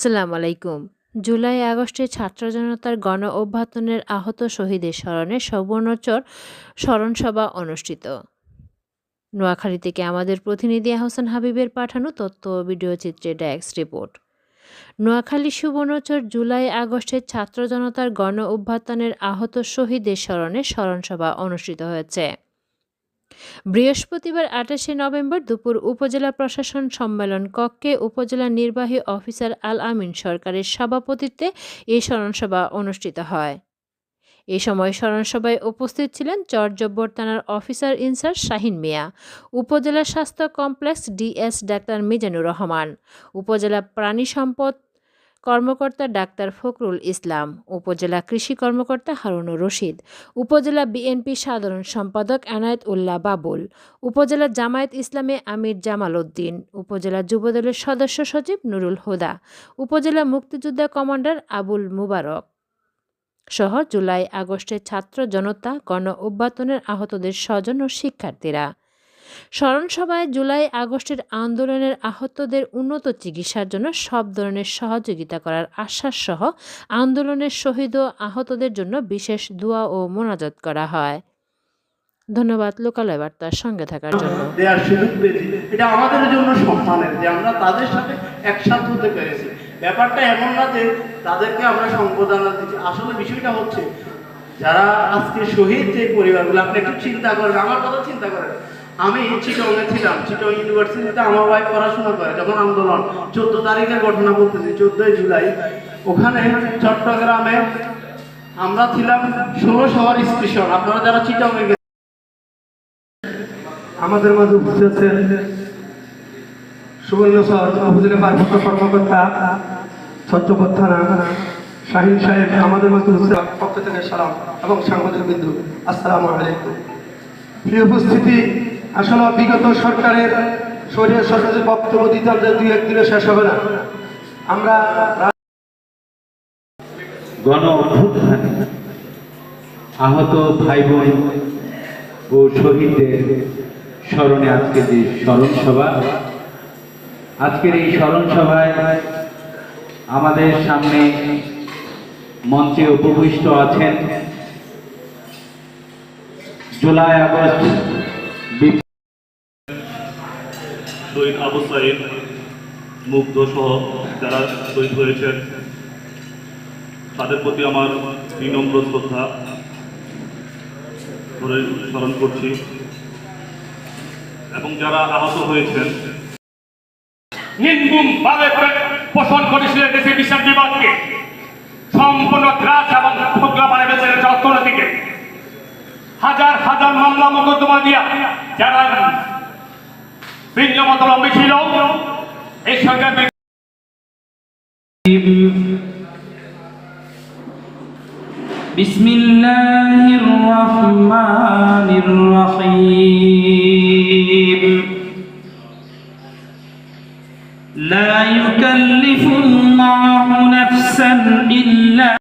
আসসালামু আলাইকুম। জুলাই আগস্টে ছাত্র জনতার গণ অভ্যুত্থানের আহত শহীদের স্মরণে সুবর্ণচর স্মরণসভা অনুষ্ঠিত। নোয়াখালী থেকে আমাদের প্রতিনিধি আহসান হাবিবের পাঠানো তথ্য ভিডিও চিত্রে desk report. Noakhali Subarnachar July আগস্টে ছাত্র জনতার গণ অভ্যুত্থানের আহত শহীদের স্মরণে স্মরণসভা অনুষ্ঠিত হয়েছে। বৃহস্পতিবার আঠাশে নভেম্বর দুপুর উপজেলা প্রশাসন সম্মেলন কক্ষে উপজেলা নির্বাহী অফিসার আল আমিন সরকারের সভাপতিত্বে এই স্মরণসভা অনুষ্ঠিত হয়। এ সময় স্মরণসভায় উপস্থিত ছিলেন চরজব্বর থানার অফিসার ইনচার্জ শাহিন মিয়া, উপজেলা স্বাস্থ্য complex DS doctor Mizanur Rahman, উপজেলা প্রাণী সম্পদ কর্মকর্তা ডাক্তার ফখরুল ইসলাম, উপজেলা কৃষি কর্মকর্তা হারুনুর রশিদ, উপজেলা বিএনপি সাধারণ সম্পাদক এনায়েত উল্লাহ বাবুল, উপজেলা জামায়াত ইসলামী আমির জামাল উদ্দিন, উপজেলা যুবদলের সদস্য সচিব নুরুল হুদা, উপজেলা মুক্তিযোদ্ধা কমান্ডার আবুল মুবারক সহ জুলাই আগস্টের ছাত্র জনতা গণ অভ্যুত্থানের আহতদের স্বজন ও শিক্ষার্থীরা। স্মরণসভায় জুলাই আগস্টের আন্দোলনের আহতদের উন্নত চিকিৎসার জন্য সব ধরনের সহযোগিতা করার আশ্বাস সহ আন্দোলনের শহীদ ও আহতদের জন্য বিশেষ দোয়া ও মোনাজাত করা হয়। ধন্যবাদ লোকালয় বার্তার সঙ্গে থাকার জন্য। দেওয়ার সুযোগ পেয়েছি। এটা আমাদের জন্য সম্মানের যে আমরা তাদের সাথে একসাথ হতে পেরেছি। ব্যাপারটা এমন না যে তাদেরকে আমরা সম্বোধনা দিচ্ছি। আসলে বিষয়টা হচ্ছে, যারা আজকে শহীদ যে পরিবারগুলো, আপনি একটু চিন্তা করেন, আমার কথা চিন্তা করেন। আমি চিটংয়ে ছিলাম চিটং ইউনিভার্সিটিতে আমার ওয়াইফ পড়াশোনা করে যখন আন্দোলন। চোদ্দ তারিখের ঘটনা বলতেছি চোদ্দই জুলাই। ওখানে চট্টগ্রামে আমরা ছিলাম ষোলো শহর স্টেশন। আপনারা যারা চিটংয়ে গেছেন, আমাদের মাঝে উপস্থিত আছেন সুবর্ণচর উপজেলা ভারপ্রাপ্ত কর্মকর্তা ছত্রপদ থানা শাহিন সাহেব আমাদের মাঝে উপস্থিত পক্ষ থেকে সালাম এবং সাংবাদিক বিন্দু আসসালামু আলাইকুম। প্রিয় উপস্থিতি আসলে বিগত সরকারের শরীর সরকারের বক্তব্য দিতে আমাদের দুই একদিনে শেষ হবে না। আমরা গণ অভ্যুত্থানে আহত ভাই বোন ও শহীদদের স্মরণে আজকে যে স্মরণ সভা আজকের এই স্মরণ সভায় আমাদের সামনে মঞ্চে উপবিষ্ট আছেন জুলাই আগস্ট শহীদ আবু সাইদ, মুগ্ধ সহ যারা শহীদ হয়েছেন। তাদের প্রতি আমার বিনম্র শ্রদ্ধা। ধরে স্মরণ করছি। এবং যারা আহত হয়েছেন। নির্মূল ভাবে পোষণ করেছিলেন দেশের বিচার বিভাগকে। সম্পূর্ণ ত্রাস এবং বেঁচে গেছে অর্থনীতিকে হাজার হাজার মামলা মোকদ্দমা দিয়া যারা بسم الله الرحمن الرحيم لا يكلف الله نفسا إلا